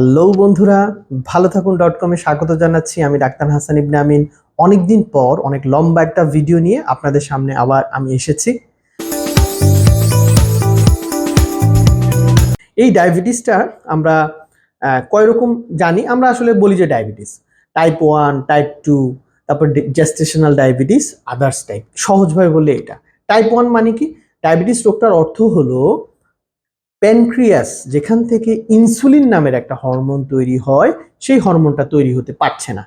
Hello বন্ধুরা, ভালো থাকুন ডট কমে স্বাগত জানাচ্ছি। আমি ডাক্তার হাসান ইবনে আমিন। অনেকদিন পর, অনেক লম্বা একটা ভিডিও নিয়ে আপনাদের সামনে আবার আমি এসেছি। এই ডায়াবেটিসটা আমরা কয় রকম জানি? আমরা আসলে বলি যে diabetes. Type one type two তারপর জেস্টেশনাল ডায়াবেটিস আদার্স টাইপ সহজভাবে বললে এটা। টাইপ ওয়ান মানে কি? ডায়াবেটিস রোগটার অর্থ হলো প্যানক্রিয়াস, যেখান থেকে ইনসুলিন নামের একটা হরমোন তৈরি হয়, সেই হরমোনটা তৈরি হতে পারছে না।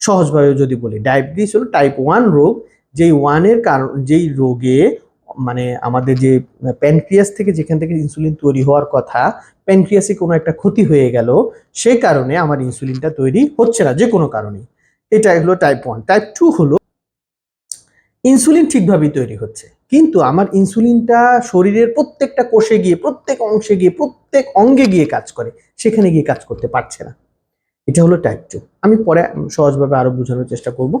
সহজভাবে যদি বলি, ডায়াবেটিস হলো টাইপ ওয়ান রোগ, যেই ওয়ানের কারণ, যেই রোগে মানে আমাদের যে প্যানক্রিয়াস থেকে যেখান থেকে ইনসুলিন তৈরি হওয়ার কথা, প্যানক্রিয়াসে কোনো একটা ক্ষতি হয়ে গেল সেই কারণে আমার ইনসুলিনটা তৈরি হচ্ছে না যে কোনো কারণে এটা হলো টাইপ ওয়ান টাইপ টু হলো ইনসুলিন ঠিকভাবেই তৈরি হচ্ছে। কিন্তু আমার ইনসুলিনটা শরীরের প্রত্যেকটা কোষে গিয়ে, প্রত্যেক অংশে গিয়ে, প্রত্যেক অঙ্গে গিয়ে কাজ করে, সেখানে গিয়ে কাজ করতে পারছে না। এটা হলো টাইপ টু আমি পরে সহজভাবে আরও বোঝানোর চেষ্টা করব।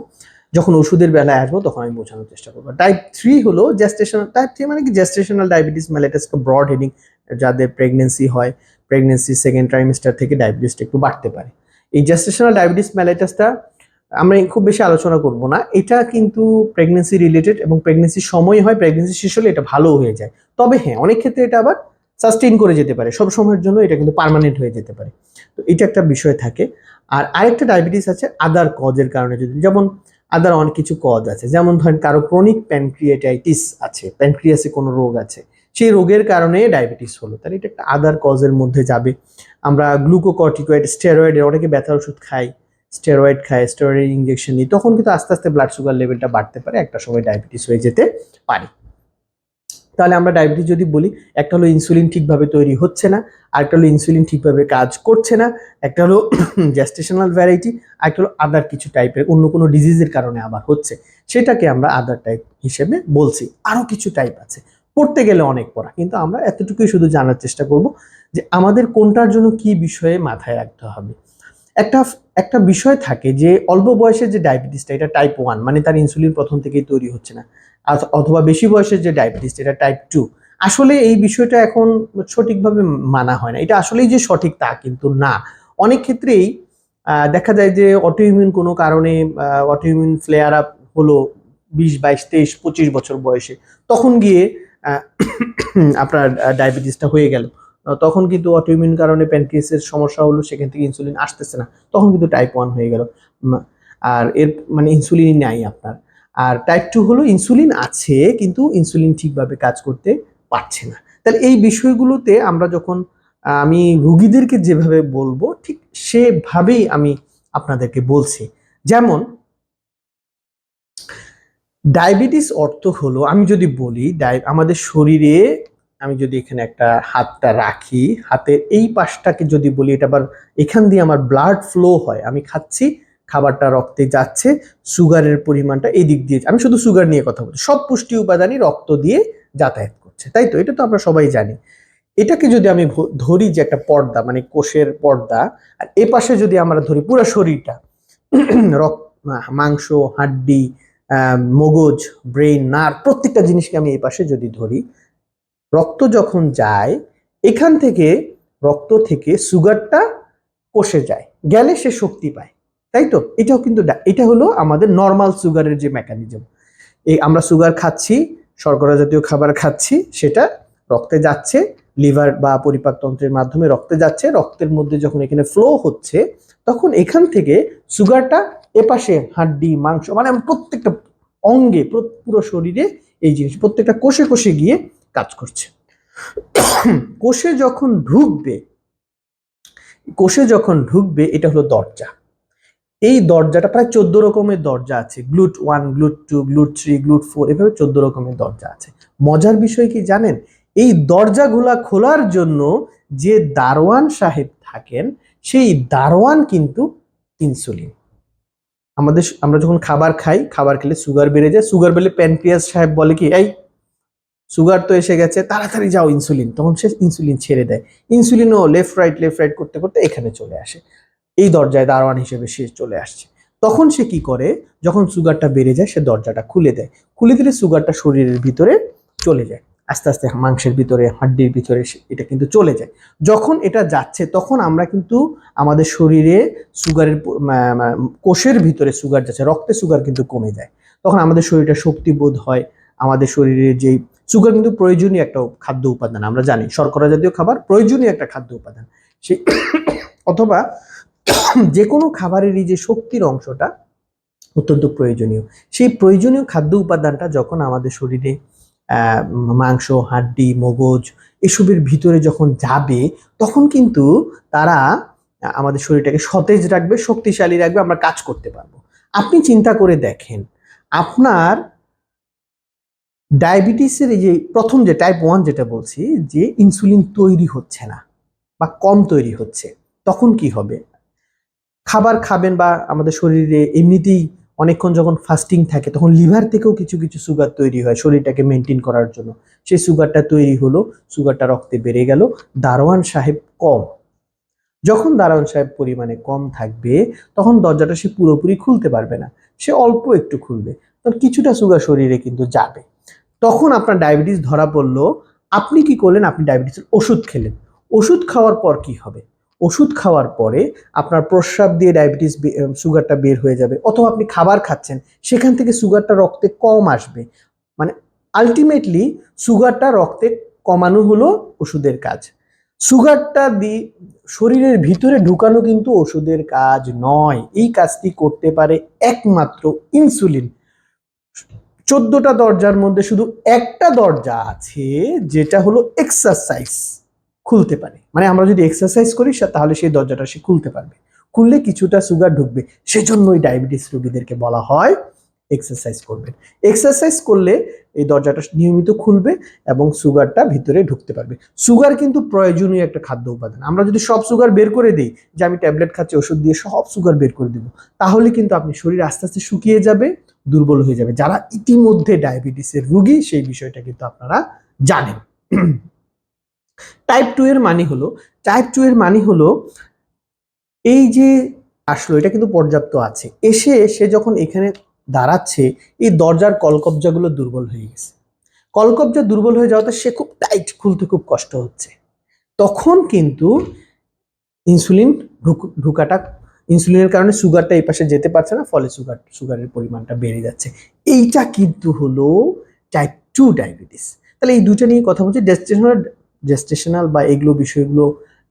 যখন ওষুধের বেলায় আসব, তখন আমি বোঝানোর চেষ্টা করব। টাইপ থ্রি হলো জেস্টেশনাল টাইপ থ্রি মানে কি? Gestational diabetes mellitus broad heading যাদের প্রেগনেন্সি হয় প্রেগনেন্সি সেকেন্ড ট্রাইমেস্টার থেকে ডায়াবেটিসটা একটু বাড়তে পারে। এই জেস্টেশনাল ডায়াবেটিস মেলাইটাসটা আমরা খুব বেশি আলোচনা করব না। এটা কিন্তু প্রেগনেন্সি রিলেটেড এবং প্রেগনেন্সির সময় হয় প্রেগনেন্সি শেষ হলে এটা ভালো হয়ে যায়। তবে হ্যাঁ অনেক ক্ষেত্রে এটা আবার সাস্টেইন করে যেতে পারে। সব সময়ের জন্য এটা কিন্তু পার্মানেন্ট হয়ে যেতে পারে। তো এটা একটা বিষয় থাকে। আর আরেকটা ডায়াবেটিস আছে আদার কজের কারণে যদি, যেমন আদার অনেক কিছু কজ আছে। যেমন ধরেন কারও ক্রনিক প্যানক্রিয়েটাইটিস আছে প্যানক্রিয়াসে কোনো রোগ আছে। সেই রোগের কারণে ডায়াবেটিস হলো। তাহলে এটা একটা আদার কজের মধ্যে যাবে। আমরা গ্লুকোকর্টিকয়েড স্টেরয়েডের অনেকে ব্যথার ওষুধ খাই। স্টেরয়েড খায় স্টেরয়েড ইঞ্জেকশন নিই, তখন কিন্তু আস্তে আস্তে ব্লাড সুগার লেভেলটা বাড়তে পারে, একটা সময় ডায়াবেটিস হয়ে যেতে পারে। তাহলে আমরা ডায়াবেটিস যদি বলি, একটা হলো ইনসুলিন ঠিকভাবে তৈরি হচ্ছে না, আরেকটা হলো ইনসুলিন ঠিকভাবে কাজ করছে না, একটা হলো জেস্টেশনাল ভ্যারাইটি আরেকটা হলো আদার কিছু টাইপের অন্য কোনো ডিজিজের কারণে আবার হচ্ছে। সেটাকে আমরা আদার টাইপ হিসেবে বলছি। আরও কিছু টাইপ আছে। পড়তে গেলে অনেক পড়া, কিন্তু আমরা এতটুকুই শুধু জানার চেষ্টা করব যে আমাদের কোনটার জন্য কি বিষয়ে মাথায় রাখতে হবে। একটা একটা বিষয় থাকে যে অল্প বয়সের যে ডায়াবেটিসটা এটা টাইপ ওয়ান মানে তার ইনসুলিন প্রথম থেকেই তৈরি হচ্ছে না। অথবা বেশি বয়সের যে ডায়াবেটিস এটা টাইপ টু আসলে এই বিষয়টা এখন সঠিকভাবে মানা হয় না। এটা আসলেই যে সঠিক তা কিন্তু না। অনেক ক্ষেত্রেই দেখা যায় যে অটোইমিউন কোনো কারণে অটোইমিউন ফ্লেয়ার আপ হলো বিশ, বাইশ, তেইশ, পঁচিশ বছর বয়সে। তখন গিয়ে আপনার ডায়াবেটিসটা হয়ে গেল। তখন কিন্তু অটোইমিউন কারণে প্যানক্রিয়াসের সমস্যা হলো, সেখান থেকে ইনসুলিন আসতেছে না। তখন কিন্তু টাইপ ওয়ান হয়ে গেল। আর এর মানে ইনসুলিনই নাই আপনার। আর টাইপ টু হলো ইনসুলিন আছে, কিন্তু ইনসুলিন ঠিকভাবে কাজ করতে পারছে না। তাহলে এই বিষয়গুলোতে আমরা যখন আমি রুগীদেরকে যেভাবে বলব, ঠিক সেভাবেই আমি আপনাদেরকে বলছি। যেমন, ডায়াবেটিস অর্থ হলো, আমি যদি বলি আমাদের শরীরে আমি যদি এখানে একটা হাতটা রাখি, হাতের এই পাশটাকে যদি বলি, এটা আবার এখান দিয়ে আমার ব্লাড ফ্লো হয়। আমি খাচ্ছি, খাবারটা রক্তে যাচ্ছে, সুগারের পরিমাণটা এই দিক দিয়ে আমি শুধু সুগার নিয়ে কথা বলছি, সব পুষ্টি উপাদানই রক্ত দিয়ে যাতায়াত করছে। তাই তো? এটা তো আমরা সবাই জানি। এটাকে যদি আমি ধরি যে একটা পর্দা মানে কোষের পর্দা, আর এ পাশে যদি আমরা ধরি পুরো শরীরটা, রক্ত, মাংস, হাড্ডি মগজ ব্রেন নার প্রত্যেকটা জিনিসকে আমি এই পাশে যদি ধরি রক্ত যখন যায়, এখান থেকে রক্ত থেকে সুগারটা কষে যায়, গেলে সে শক্তি পায়, তাই তো? এটাও কিন্তু এটা হলো আমাদের নর্মাল সুগারের যে মেকানিজম এই আমরা সুগার খাচ্ছি, শর্করা জাতীয় খাবার খাচ্ছি, সেটা রক্তে যাচ্ছে লিভার বা পরিপাকতন্ত্রের মাধ্যমে রক্তে যাচ্ছে, রক্তের মধ্যে যখন এখানে ফ্লো হচ্ছে, তখন এখান থেকে সুগারটা এপাশে হাড্ডি, মাংস মানে প্রত্যেকটা অঙ্গে, পুরো শরীরে এই জিনিস, প্রত্যেকটা কোষে কোষে গিয়ে কাজ করছে। কোষে যখন ঢুকবে, কোষে যখন ঢুকবে, এটা হলো দরজা। এই দরজাটা প্রায় চোদ্দ রকমের দরজা আছে। GLUT one, GLUT two, GLUT three, GLUT four, এভাবে চোদ্দ রকমের দরজা আছে। মজার বিষয় কি জানেন? এই দরজাগুলা খোলার জন্য যে দারোয়ান সাহেব থাকেন, সেই দারোয়ান কিন্তু ইনসুলিন। আমাদের আমরা যখন খাবার খাই, খাবার খেলে সুগার বেড়ে যায়। সুগার বেড়ে প্যানক্রিয়াস সাহেব বলে কি, এই সুগার তো এসে গেছে, তাড়াতাড়ি যাও ইনসুলিন তখন সে ইনসুলিন ছেড়ে দেয়। ইনসুলিনও লেফট রাইট লেফট রাইট করতে করতে এখানে চলে আসে। এই দরজায় দারোয়ান হিসেবে সে চলে আসছে। তখন সে কি করে? যখন সুগারটা বেড়ে যায়, সে দরজাটা খুলে দেয়। খুলে দিলে সুগারটা শরীরের ভিতরে চলে যায়। আস্তে আস্তে মাংসের ভিতরে, হাড্ডির ভিতরে এটা কিন্তু চলে যায়। যখন এটা যাচ্ছে, তখন আমরা কিন্তু আমাদের শরীরে সুগারের কোষের ভিতরে সুগার যাচ্ছে, রক্তে সুগার কিন্তু কমে যায়। তখন আমাদের শরীরটা শক্তিবোধ হয়। আমাদের শরীরে যেই সুগার কিন্তু প্রয়োজনীয় একটা খাদ্য উপাদান, আমরা জানি শর্করা জাতীয় খাবার প্রয়োজনীয় একটা খাদ্য উপাদান। সেই অথবা যে কোনো খাবারেরই যে শক্তির অংশটা অত্যন্ত প্রয়োজনীয়। সেই প্রয়োজনীয় খাদ্য উপাদানটা যখন আমাদের শরীরে মাংস, হাড্ডি, মগজ এসবের ভিতরে যখন যাবে, তখন কিন্তু তারা আমাদের শরীরটাকে সতেজ রাখবে, শক্তিশালী রাখবে, আমরা কাজ করতে পারব। আপনি চিন্তা করে দেখেন, আপনার ডায়াবেটিসের এই যে প্রথম যে টাইপ ওয়ান যেটা বলছি, যে ইনসুলিন তৈরি হচ্ছে না বা কম তৈরি হচ্ছে, তখন কি হবে? খাবার খাবেন বা আমাদের শরীরে এমনিতেই অনেকক্ষণ যখন ফাস্টিং থাকে, তখন লিভার থেকেও কিছু কিছু সুগার তৈরি হয় শরীরটাকে মেনটেন করার জন্য। সেই সুগারটা তৈরি হলো সুগারটা রক্তে বেড়ে গেল, দারোয়ান সাহেব কম। যখন দারোয়ান সাহেব পরিমাণে কম থাকবে, তখন দরজাটা সে পুরোপুরি খুলতে পারবে না। সে অল্প একটু খুলবে। তখন কিছুটা সুগার শরীরে কিন্তু যাবে। তখন আপনার ডায়াবেটিস ধরা পড়ল, আপনি কি করলেন? আপনি ডায়াবেটিসের ওষুধ খেলেন। ওষুধ খাওয়ার পর কি হবে? ওষুধ খাওয়ার পরে আপনার প্রস্রাব দিয়ে ডায়াবেটিস সুগারটা বের হয়ে যাবে অথবা আপনি খাবার খাচ্ছেন, সেখান থেকে সুগারটা রক্তে কম আসবে। মানে আলটিমেটলি সুগারটা রক্তে কমানো হলো ওষুধের কাজ। সুগারটা দি, শরীরের ভিতরে ঢুকানো কিন্তু ওষুধের কাজ নয়। এই কাজটি করতে পারে একমাত্র ইনসুলিন। চোদ্দটা দরজার মধ্যে শুধু একটা দরজা আছে, যেটা হলো এক্সারসাইজ খুলতে পারে। মানে আমরা যদি এক্সারসাইজ করি তাহলে সেই দরজাটা সে খুলতে পারবে। খুললে কিছুটা সুগার ঢুকবে। সেজন্যই ডায়াবেটিস রোগীদেরকে বলা হয় এক্সারসাইজ করবেন। এক্সারসাইজ করলে এই দরজাটা নিয়মিত খুলবে এবং সুগারটা ভিতরে ঢুকতে পারবে। সুগার কিন্তু প্রয়োজনীয় একটা খাদ্য উপাদান। আমরা যদি সব সুগার বের করে দিই, যে আমি ট্যাবলেট খাচ্ছি, ওষুধ দিয়ে সব সুগার বের করে দেবো, তাহলে কিন্তু আপনি শরীর আস্তে আস্তে শুকিয়ে যাবে দুর্বল হয়ে যাবে। যারা ইতিমধ্যে ডায়াবেটিসের রোগী, সেই বিষয়টা কিন্তু আপনারা জানেন। টাইপ টু এর মানে হলো টাইপ টু এর মানে হলো, এই যে আসলো, এটা কিন্তু পর্যাপ্ত আছে। এসে সে যখন এখানে দাঁড়াচ্ছে, এই দরজার কলকবজাগুলো দুর্বল হয়ে গেছে। কলকবজা দুর্বল হয়ে যাওয়াতে সে খুব টাইট খুলতে খুব কষ্ট হচ্ছে। তখন কিন্তু ইনসুলিন ঢুক- ঢুকাটা ইনসুলিনের কারণে সুগারটা এই পাশে যেতে পারছে না, ফলে সুগার, সুগারের পরিমাণটা বেড়ে যাচ্ছে। এইটা কিন্তু হলো টাইপ টু ডায়াবেটিস তাহলে এই দুটো নিয়ে কথা বলছি ডেস্টেশনাল জেস্টেশনাল বা এগুলো বিষয়গুলো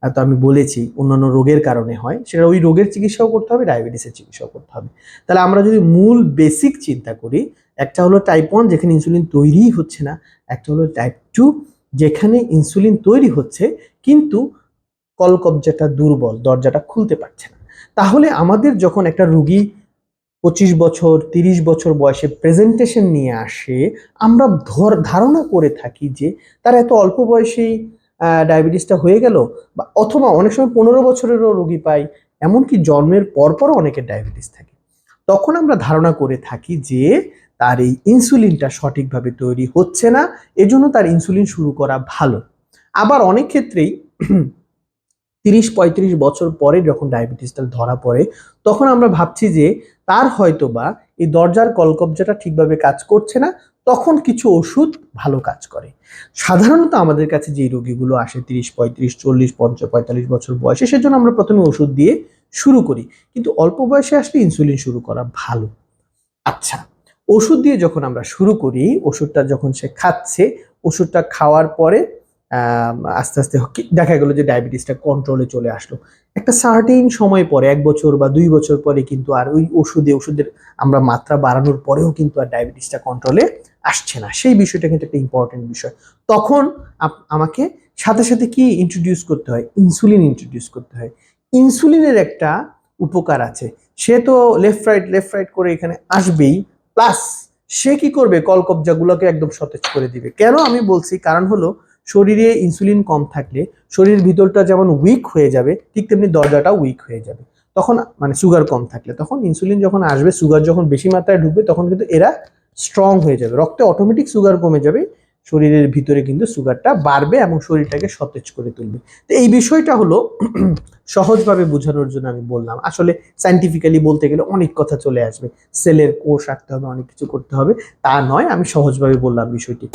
তো আমি বলেছি, অন্যান্য রোগের কারণে হয়। সেটা ওই রোগের চিকিৎসাও করতে হবে ডায়াবেটিসের চিকিৎসাও করতে হবে। তাহলে আমরা যদি মূল বেসিক চিন্তা করি, একটা হলো টাইপ ওয়ান যেখানে ইনসুলিন তৈরিই হচ্ছে না, একটা হলো টাইপ টু যেখানে ইনসুলিন তৈরি হচ্ছে, কিন্তু কলকবজাটা দুর্বল, দরজাটা খুলতে পারছে না। তাহলে আমাদের যখন একটা রুগী পঁচিশ বছর, তিরিশ বছর বয়সে প্রেজেন্টেশন নিয়ে আসে, আমরা ধর, ধারণা করে থাকি যে তার এত অল্প বয়সেই ডায়াবেটিসটা হয়ে গেল বা, অথবা অনেক সময় পনেরো বছরেরও রোগী পাই, এমনকি জন্মের পরপরও অনেকের ডায়াবেটিস থাকে। তখন আমরা ধারণা করে থাকি যে তার এই ইনসুলিনটা সঠিকভাবে তৈরি হচ্ছে না, এজন্য তার ইনসুলিন শুরু করা ভালো। আবার অনেক ক্ষেত্রেই তিরিশ পঁয়ত্রিশ বছর পরে যখন ডায়াবেটিসটা ধরা পড়ে, তখন আমরা ভাবছি যে তার হয়তো বা এই দরজার কলকবজাটা ঠিকভাবে কাজ করছে না, তখন কিছু ওষুধ ভালো কাজ করে। সাধারণত আমাদের কাছে যে রোগীগুলো আসে তিরিশ পঁয়ত্রিশ চল্লিশ, পঞ্চাশ, পঁয়তাল্লিশ বছর বয়সে, সেজন্য আমরা প্রথমে ওষুধ দিয়ে শুরু করি। কিন্তু অল্প বয়সে আসলে ইনসুলিন শুরু করা ভালো। আচ্ছা ওষুধ দিয়ে যখন আমরা শুরু করি, ওষুধটা যখন সে খাচ্ছে, ওষুধটা খাওয়ার পরে আস্তে আস্তে দেখা গেলো যে ডায়াবেটিসটা কন্ট্রোলে চলে আসলো। একটা সার্টেন সময় পরে, এক বছর বা দুই বছর পরে কিন্তু আর ওই ওষুধে, ওষুধের আমরা মাত্রা বাড়ানোর পরেও কিন্তু আর ডায়াবেটিসটা কন্ট্রোলে আসছে না। সেই বিষয়টা কিন্তু একটা ইম্পর্টেন্ট বিষয়। তখন আমাকে সাথে সাথে কি ইন্ট্রোডিউস করতে হয়? ইনসুলিন ইন্ট্রোডিউস করতে হয়। ইনসুলিনের একটা উপকার আছে। সে তো লেফট রাইট লেফট রাইট করে এখানে আসবেই। প্লাস সে কি করবে? কলকবজাগুলোকে একদম সতেজ করে দিবে। কেন আমি বলছি? কারণ হলো শরীরে ইনসুলিন কম থাকলে শরীরের ভিতরটা যেমন উইক হয়ে যাবে, ঠিক তেমনি দরজাটাও উইক হয়ে যাবে। তখন মানে সুগার কম থাকলে, তখন ইনসুলিন যখন আসবে সুগার যখন বেশি মাত্রায় ঢুকবে, তখন কিন্তু এরা স্ট্রং হয়ে যাবে। রক্তে অটোমেটিক সুগার কমে যাবে, শরীরের ভিতরে কিন্তু সুগারটা বাড়বে এবং শরীরটাকে সতেজ করে তুলবে। তো এই বিষয়টা হলো সহজভাবে বোঝানোর জন্য আমি বললাম। আসলে সাইন্টিফিক্যালি বলতে গেলে অনেক কথা চলে আসবে। সেলের কোষ রাখতে হবে, অনেক কিছু করতে হবে। তা নয়, আমি সহজভাবে বললাম বিষয়টি।